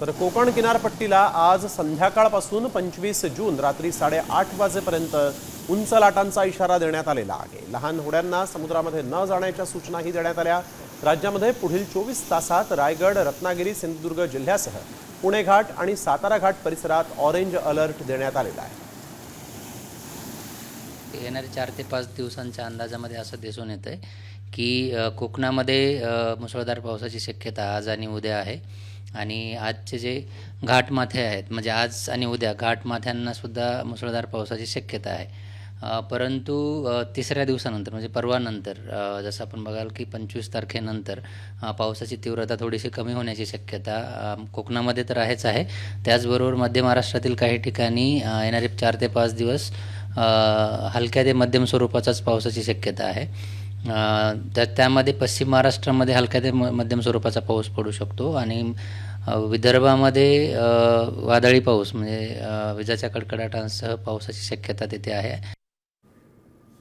तर कोकण किनारपट्टीला आज संध्याकाळपासून पंचवीस जून रात्री साडेआठ वाजेपर्यंत उंच लाटांचा इशारा देण्यात आलेला आहे. लहान होड्यांना समुद्रामध्ये न जाण्याच्या सूचनाही देण्यात आल्या. राज्यामध्ये पुढील चोवीस तासात रायगड रत्नागिरी सिंधुदुर्ग जिल्ह्यासह पुणे घाट आणि सातारा घाट परिसरात ऑरेंज अलर्ट देण्यात आलेला आहे. येणाऱ्या चार ते पाच दिवसांच्या अंदाजामध्ये असं दिसून येतं आहे की कोकणामध्ये मुसळधार पावसाची शक्यता आज आणि उद्या आहे. आणि आजचे जे घाटमाथे आहेत म्हणजे आज आणि उद्या घाटमाथ्यांनासुद्धा मुसळधार पावसाची शक्यता आहे. परंतु तिसऱ्या दिवसानंतर म्हणजे परवानंतर जसं आपण बघाल की पंचवीस तारखेनंतर पावसाची तीव्रता थोडीशी कमी होण्याची शक्यता कोकणामध्ये तर आहेच आहे. त्याचबरोबर मध्य महाराष्ट्रातील काही ठिकाणी येणारे चार ते पाच दिवस हलक्या ते मध्यम स्वरूपाचाच पावसाची शक्यता आहे. तर त्यामध्ये पश्चिम महाराष्ट्रामध्ये हलक्या ते म मध्यम स्वरूपाचा पाऊस पडू शकतो आणि विदर्भामध्ये वादळी पाऊस म्हणजे विजाच्या कडकडाटांसह पावसाची शक्यता तिथे आहे.